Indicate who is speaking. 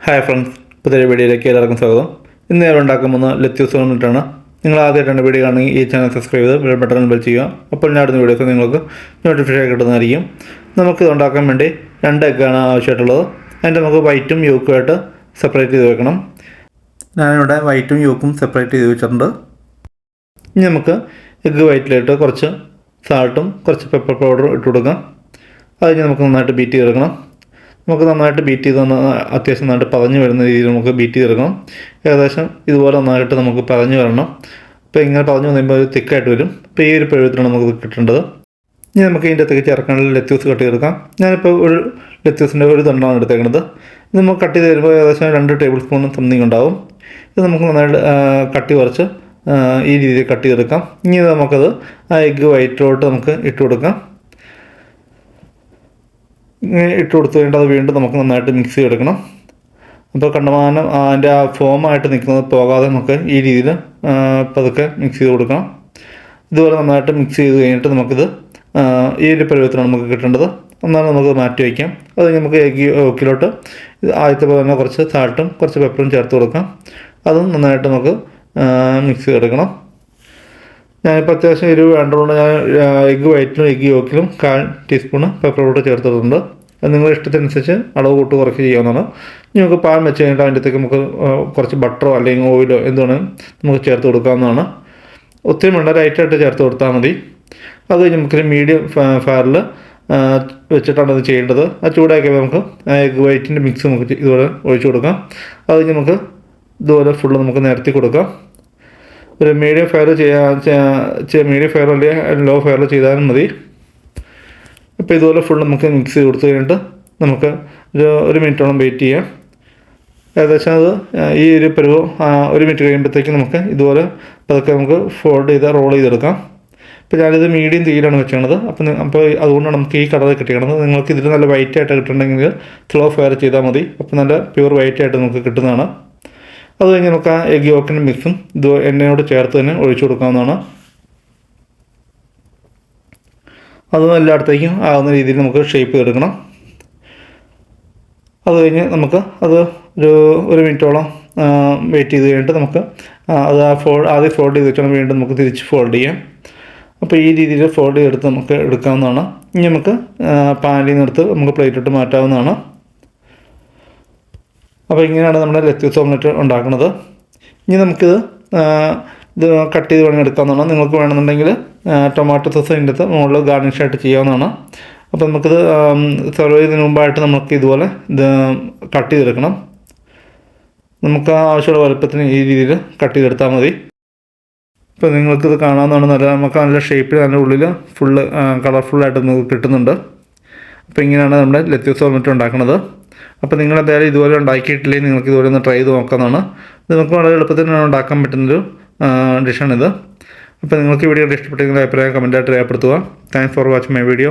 Speaker 1: Hi friends പുതിയ വീഡിയോയിലേക്ക് എല്ലാവർക്കും സ്വാഗതം. ഇന്ന് ഞാൻ ഉണ്ടാക്കാൻ പോകുന്ന ലത്യൂസ് വന്നിട്ടാണ് നിങ്ങൾ ആദ്യമായിട്ടാണ് വീഡിയോ ആണെങ്കിൽ ഈ ചാനൽ സബ്സ്ക്രൈബ് ചെയ്ത് ബെൽ ബട്ടൺ ബെൽ ചെയ്യുക. അപ്പോൾ ഞാൻ അടുത്ത വീഡിയോസ് നിങ്ങൾക്ക് നോട്ടിഫിക്കേഷൻ കിട്ടുന്നതായിരിക്കും. നമുക്ക് ഇത് ഉണ്ടാക്കാൻ വേണ്ടി രണ്ട് എഗ്ഗാണ് ആവശ്യമായിട്ടുള്ളത്. അതിന്റെ നമുക്ക് വൈറ്റും യൂക്കുമായിട്ട് സെപ്പറേറ്റ് ചെയ്ത് വെക്കണം. ഞാനിവിടെ വൈറ്റും യൂക്കും സെപ്പറേറ്റ് ചെയ്ത് വെച്ചിട്ടുണ്ട്. ഇനി നമുക്ക് എഗ്ഗ് വൈറ്റിലിട്ട് കുറച്ച് സാൾട്ടും കുറച്ച് പെപ്പർ പൗഡറും ഇട്ട് കൊടുക്കാം. അത് കഴിഞ്ഞ് നമുക്ക് നന്നായിട്ട് ബീറ്റ് ചെയ്തെടുക്കണം. നമുക്ക് നന്നായിട്ട് ബീറ്റ് ചെയ്ത് അത്യാവശ്യം നന്നായിട്ട് പതഞ്ഞ് വരുന്ന രീതിയിൽ നമുക്ക് ബീറ്റ് ചെയ്തെടുക്കണം. ഏകദേശം ഇതുപോലെ നന്നായിട്ട് നമുക്ക് പതഞ്ഞ് വരണം. അപ്പോൾ ഇങ്ങനെ പതഞ്ഞ് വന്നുമ്പോൾ ഒരു തിക്കായിട്ട് വരും. അപ്പോൾ ഈ ഒരു പഴുവത്തിലാണ് നമുക്ക് കിട്ടേണ്ടത്. ഇനി നമുക്ക് ഇതിന്റെ അകത്തേക്ക് ചേർക്കാനുള്ള ലെറ്റ്യൂസ് കട്ട് ചെയ്തെടുക്കാം. ഞാനിപ്പോൾ ഒരു ലെറ്റ്യൂസിന്റെ ഒരു ദണ്ടാണ് എടുത്തേക്കുന്നത് ഇത് നമുക്ക് കട്ട് ചെയ്ത് തരുമ്പോൾ ഏകദേശം രണ്ട് ടേബിൾ സ്പൂൺ സംതിങ് ഉണ്ടാവും. ഇത് നമുക്ക് നന്നായിട്ട് കട്ടി കുറച്ച് ഈ രീതിയിൽ കട്ട് ചെയ്തെടുക്കാം. ഇനി നമുക്കത് ആ എഗ്ഗ് വൈറ്റിലോട്ട് നമുക്ക് ഇട്ട് കൊടുക്കാം. ഇട്ട് കൊടുത്തു കഴിഞ്ഞിട്ട് അത് വീണ്ടും നമുക്ക് നന്നായിട്ട് മിക്സ് ചെയ്തെടുക്കണം. അപ്പോൾ കണ്ടമാനം അതിന്റെ ആ ഫോമായിട്ട് നിൽക്കുന്നത് പോകാതെ നമുക്ക് ഈ രീതിയിൽ പതുക്കെ മിക്സ് ചെയ്ത് കൊടുക്കണം. ഇതുപോലെ നന്നായിട്ട് മിക്സ് ചെയ്ത് കഴിഞ്ഞിട്ട് നമുക്കിത് ഈ ഒരു പരുവത്തിനാണ് നമുക്ക് കിട്ടേണ്ടത്. എന്നാലും നമുക്ക് മാറ്റി വയ്ക്കാം. അത് നമുക്ക് എഗ്ഗ് ഓക്കിലോട്ട് ആദ്യത്തെ പോലെ തന്നെ കുറച്ച് സാൾട്ടും കുറച്ച് പെപ്പറും ചേർത്ത് കൊടുക്കാം. അതും നന്നായിട്ട് നമുക്ക് മിക്സ് എടുക്കണം ഞാനിപ്പോൾ അത്യാവശ്യം എരിവ് വേണ്ടതുകൊണ്ട് ഞാൻ എഗ്ഗ് വൈറ്റിലും എഗ്ഗ് യോക്കിലും കാൽ ടീസ്പൂണ് പെപ്പർ പൗഡർ ചേർത്തിട്ടുണ്ട്. അത് നിങ്ങളുടെ ഇഷ്ടത്തിനനുസരിച്ച് അളവ് കൂട്ട് കുറച്ച് ചെയ്യാവുന്നതാണ്. നമുക്ക് പാൻ വെച്ച് കഴിഞ്ഞിട്ട് അതിന്റെ അകത്തേക്ക് നമുക്ക് കുറച്ച് ബട്ടറോ അല്ലെങ്കിൽ ഓയിലോ എന്താണ് നമുക്ക് ചേർത്ത് കൊടുക്കാവുന്നതാണ്. ഒത്തിരി വേണ്ട ലൈറ്റായിട്ട് ചേർത്ത് കൊടുത്താൽ മതി. അത് കഴിഞ്ഞ് നമുക്കൊരു മീഡിയം ഫയറിൽ വെച്ചിട്ടാണ് അത് ചെയ്യേണ്ടത്. ആ ചൂടാക്കിയപ്പോൾ നമുക്ക് എഗ്ഗ് വൈറ്റിന്റെ മിക്സ് നമുക്ക് ഇതുപോലെ ഒഴിച്ചു കൊടുക്കാം. അത് കഴിഞ്ഞ് നമുക്ക് ഇതുപോലെ ഫുള്ള് നമുക്ക് നിരത്തി കൊടുക്കാം. ഒരു മീഡിയം ഫയർ ചെയ്യാൻ മീഡിയം ഫയർ അല്ലെങ്കിൽ ലോ ഫയർ ചെയ്താലും മതി. അപ്പോൾ ഇതുപോലെ ഫുൾ നമുക്ക് മിക്സ് ചെയ്ത് കൊടുത്തു കഴിഞ്ഞിട്ട് നമുക്ക് ഒരു ഒരു മിനിറ്റോളം വെയിറ്റ് ചെയ്യാം. ഏകദേശം അത് ഈ ഒരു പരുവ് ഒരു മിനിറ്റ് കഴിയുമ്പോഴത്തേക്കും നമുക്ക് ഇതുപോലെ പതുക്കെ നമുക്ക് ഫോൾഡ് ചെയ്ത് റോൾ ചെയ്തെടുക്കാം. ഇപ്പോൾ ഞാനിത് മീഡിയം തീയിലാണ് വെച്ചത് അപ്പം അപ്പോൾ അതുകൊണ്ടാണ് നമുക്ക് ഈ കളർ കിട്ടിയത് നിങ്ങൾക്ക് ഇതിൽ നല്ല വൈറ്റ് ആയിട്ട് കിട്ടണമെങ്കിൽ സ്ലോ ഫയർ ചെയ്താൽ മതി. അപ്പോൾ നല്ല പ്യൂർ വൈറ്റ് ആയിട്ട് നമുക്ക് കിട്ടുന്നതാണ്. അത് കഴിഞ്ഞ് നമുക്ക് ആ എഗ് യോക്കിന്റെ മിക്സും ഇത് എണ്ണയോട് ചേർത്ത് തന്നെ ഒഴിച്ചു കൊടുക്കാവുന്നതാണ്. അത് എല്ലായിടത്തേക്കും ആകുന്ന രീതിയിൽ നമുക്ക് ഷേപ്പ് ചെയ്തെടുക്കണം. അത് കഴിഞ്ഞ് നമുക്ക് അത് ഒരു ഒരു മിനിറ്റോളം വെയിറ്റ് ചെയ്ത് കഴിഞ്ഞിട്ട് നമുക്ക് അത് ആ ഫോൾഡ് ആദ്യം ഫോൾഡ് ചെയ്ത് വെച്ചാൽ വീണ്ടും നമുക്ക് തിരിച്ച് ഫോൾഡ് ചെയ്യാം. അപ്പോൾ ഈ രീതിയിൽ ഫോൾഡ് ചെയ്തെടുത്ത് നമുക്ക് എടുക്കാവുന്നതാണ്. ഇനി നമുക്ക് പാനിൽ നിന്ന് എടുത്ത് നമുക്ക് പ്ലേറ്റിട്ട് മാറ്റാവുന്നതാണ്. അപ്പോൾ ഇങ്ങനെയാണ് നമ്മുടെ ലെറ്റ്യൂസ് ഓംലെറ്റ് ഉണ്ടാക്കുന്നത്. ഇനി നമുക്കിത് ഇത് കട്ട് ചെയ്ത് വേണമെങ്കിൽ എടുക്കാവുന്നതാണ് നിങ്ങൾക്ക് വേണമെന്നുണ്ടെങ്കിൽ ടൊമാറ്റോ സോസ് അതിന്റെ അകത്ത് മുകളിൽ ഗാർണിഷ് ആയിട്ട് ചെയ്യാവുന്നതാണ്. അപ്പോൾ നമുക്കിത് സെർവ് ചെയ്തതിന് മുമ്പായിട്ട് നമുക്ക് ഇതുപോലെ ഇത് കട്ട് ചെയ്തെടുക്കണം. നമുക്ക് ആവശ്യമുള്ള വലുപ്പത്തിന് ഈ രീതിയിൽ കട്ട് ചെയ്തെടുത്താൽ മതി. ഇപ്പോൾ നിങ്ങൾക്കിത് കാണാവുന്നതാണ്. നല്ല നമുക്ക് നല്ല ഷേപ്പിൽ നല്ല ഉള്ളിൽ ഫുള്ള് കളർഫുള്ളായിട്ട് നമുക്ക് കിട്ടുന്നുണ്ട്. അപ്പോൾ ഇങ്ങനെയാണ് നമ്മുടെ ലെറ്റ്യൂസ് ഓംലെറ്റ് ഉണ്ടാക്കുന്നത്. അപ്പോൾ നിങ്ങൾ എന്തായാലും ഇതുപോലെ ഉണ്ടാക്കിയിട്ടില്ലെങ്കിൽ നിങ്ങൾക്ക് ഇതുപോലെ ഒന്ന് ട്രൈ ചെയ്ത് നോക്കാവുന്നതാണ് ഇത് നമുക്ക് വളരെ എളുപ്പത്തിൽ ഉണ്ടാക്കാൻ പറ്റുന്നൊരു ഡിഷാണിത് അപ്പോൾ നിങ്ങൾക്ക് ഈ വീഡിയോ ഇഷ്ടപ്പെട്ടെങ്കിൽ അഭിപ്രായം കമന്റായിട്ട് രേഖപ്പെടുത്തുക. Thanks for watching my video